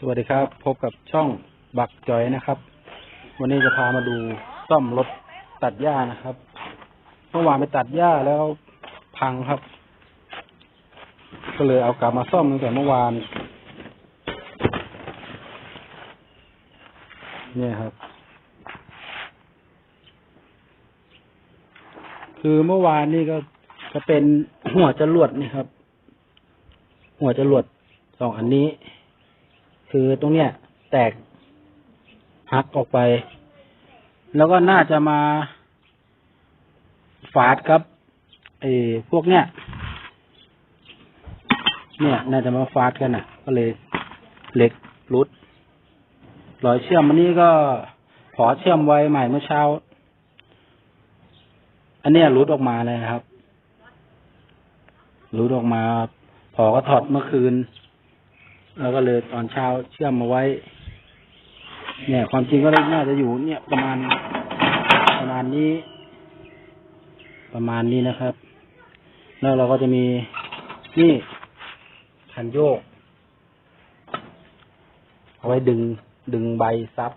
สวัสดีครับ พบกับช่องบักจอยนะครับ วันนี้จะพามาดูซ่อมรถตัดหญ้านะครับเมื่อวานไปตัดหญ้าแล้วพังครับ ก็เลยเอากลับมาซ่อมตั้งแต่เมื่อวานเนี่ยครับ คือเมื่อวานนี่ก็จะเป็นหัวจรวดนี่ครับ หัวจรวดสองอันนี้ คือตรงเนี้ยแตกหักออกไป แล้วก็น่าจะมาฝาดครับไอ้พวกเนี้ยเนี่ยน่าจะมาฟาดกันอะ ก็เลยเหล็กรุดรอยเชื่อมอันนี้ก็ขอเชื่อมไว้ใหม่เมื่อเช้า อันเนี้ยรุดออกมาเลยครับรุดออกมา พอก็ถอดเมื่อคืน แล้วก็เลยตอนเช้าเชื่อมมาไว้ เนี่ย ความจริงก็น่าจะอยู่ เนี่ยประมาณประมาณนี้ ประมาณนี้นะครับ แล้วเราก็จะมีนี่คันโยก เอาไว้ดึงดึงใบซับ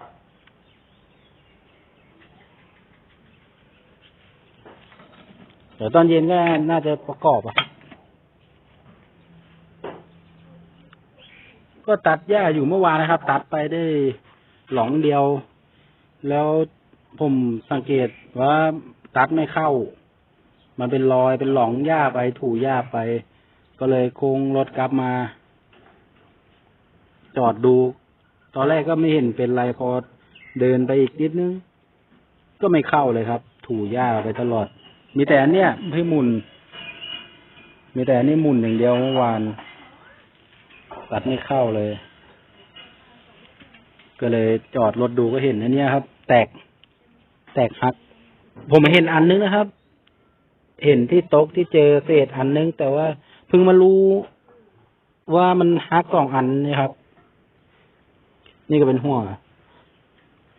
เดี๋ยวตอนเย็นก็น่าจะประกอบอะ ก็ตัดหญ้าอยู่เมื่อวานนะครับ ตัดไปได้หลองเดียว แล้วผมสังเกตว่าตัดไม่เข้า มันเป็นรอยเป็นหลองหญ้าไปถูหญ้าไป ก็เลยโค้งรถกลับมา จอดดู ตอนแรกก็ไม่เห็นเป็นไรพอเดินไปอีกนิดนึง ก็ไม่เข้าเลยครับ ถูหญ้าไปตลอด มีแต่อันเนี้ยให้หมุน มีแต่อันนี้หมุนอย่างเดียวเมื่อวาน ตัดไม่เข้าเลย ก็เลยจอดรถดูก็เห็นอันนี้ยครับ แตก แตกหัก ผมเห็นอันนึงนะครับ เห็นที่โต๊ะที่เจอเศษอันนึง แต่ว่าเพิ่งมารู้ว่ามันหักสองอันนี่ครับ นี่ก็เป็นหัว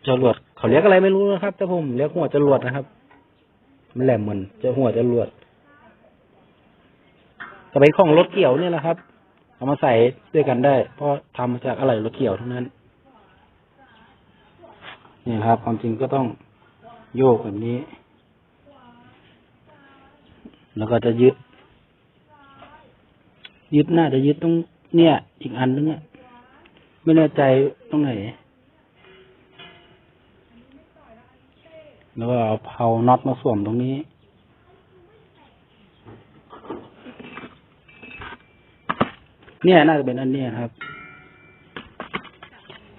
จรวดเขาเรียกอะไรไม่รู้นะครับแต่ผมเรียกหัวจรวดนะครับมันแหลมเหมือนจะหัวจรวดก็เป็นของรถเกี่ยวเนี่ยแหละครับ เอามาใส่ด้วยกันได้ เพราะทำมาจากอะไรรถเกี่ยวทั้งนั้นนี่ครับ ความจริงก็ต้องโยกแบบนี้ แล้วก็จะยึด ยึดหน้าจะยึดตรงเนี่ย อีกอันนึงอะไม่แน่ใจตรงไหน แล้วก็เอาเผาน็อตมาสวมตรงนี้ เนี่ยน่าจะเป็นอันเนี้ยครับ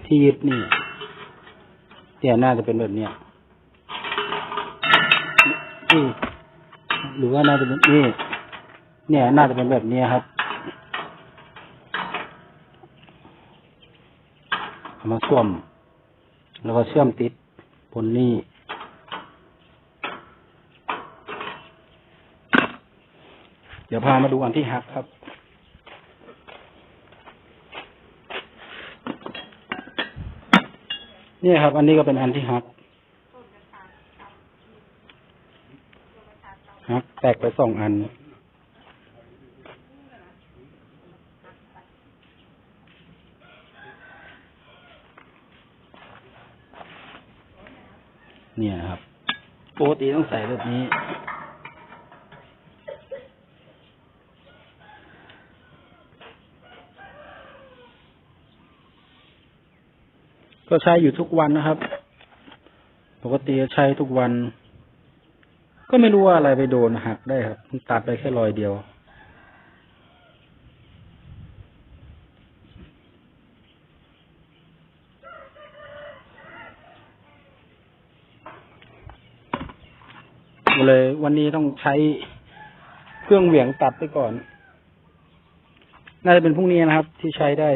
ที่ยึดนี่เนี่ยน่าจะเป็นแบบเนี้ยนี่หรือว่าน่าจะเป็นนี่เนี่ยน่าจะเป็นแบบเนี้ยครับเอามาสวม แล้วก็เชื่อมติดบนนี่เดี๋ยวพามาดูอันที่หักครับ เนี่ยครับ อันนี้ก็เป็นอันที่หักหักแตกไปสองอัน เนี่ยครับปกติต้องใส่แบบนี้ ก็ใช้อยู่ทุกวันนะครับ ปกติใช้ทุกวัน ก็ไม่รู้ว่าอะไรไปโดนหักได้ครับตัดไปแค่รอยเดียว เลยวันนี้ต้องใช้เครื่องเหวี่ยงตัดไปก่อน น่าจะเป็นพรุ่งนี้นะครับ ที่ใช้ได้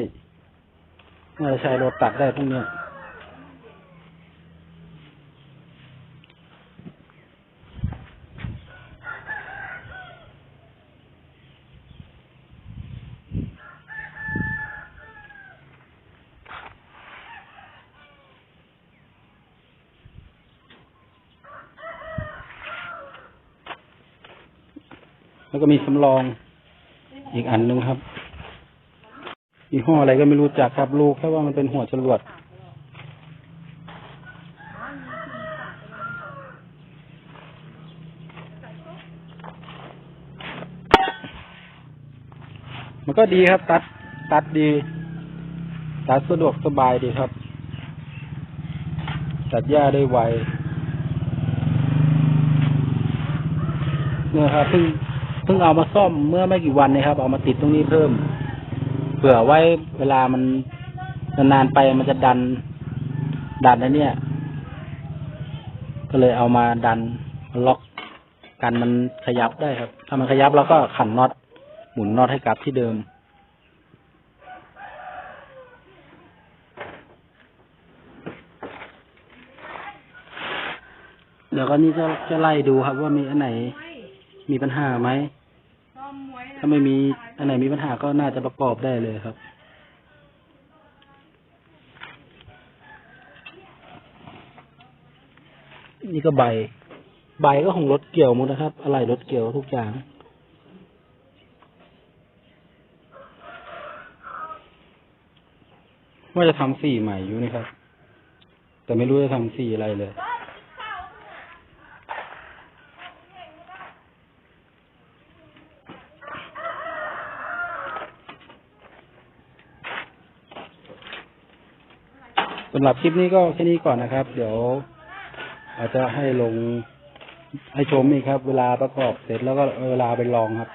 น่าจะใช้รถตัดได้พรุ่งนี้ แล้วก็มีสำรองอีกอันหนึงครับยี่ห้ออะไรก็ไม่รู้จักครับรู้แค่ว่ามันเป็นหัวจรวด มันก็ดีครับ ตัด ตัดดี ตัดสะดวกสบายดีครับ ตัดหญ้าได้ไวเนี่ยครับเพิ่ง เพิ่งเอามาซ่อมเมื่อไม่กี่วันนะครับ เอามาติดตรงนี้เพิ่ม เผื่อไว้เวลามันนานๆไปมันจะดัน ดันนะเนี่ย ก็เลยเอามาดันล็อกกันมันขยับได้ครับ ถ้ามันขยับเราก็ขันน็อตหมุนน็อตให้กลับที่เดิม เดี๋ยวก็นี่จะจะไล่ดูครับว่ามีอันไหนมีปัญหาไหม ถ้าไม่มีอันไหนมีปัญหาก็น่าจะประกอบได้เลยครับ นี่ก็ใบ ใบก็ของรถเกี่ยวหมดนะครับ อะไรรถเกี่ยวทุกอย่างว่าจะทำสีใหม่อยู่นี่ครับ แต่ไม่รู้จะทำสีอะไรเลย สำหรับคลิปนี้ก็แค่นี้ก่อนนะครับ เดี๋ยว อาจจะให้ลงให้ชมอีกครับ เวลาประกอบเสร็จแล้วก็เวลาไปลองครับ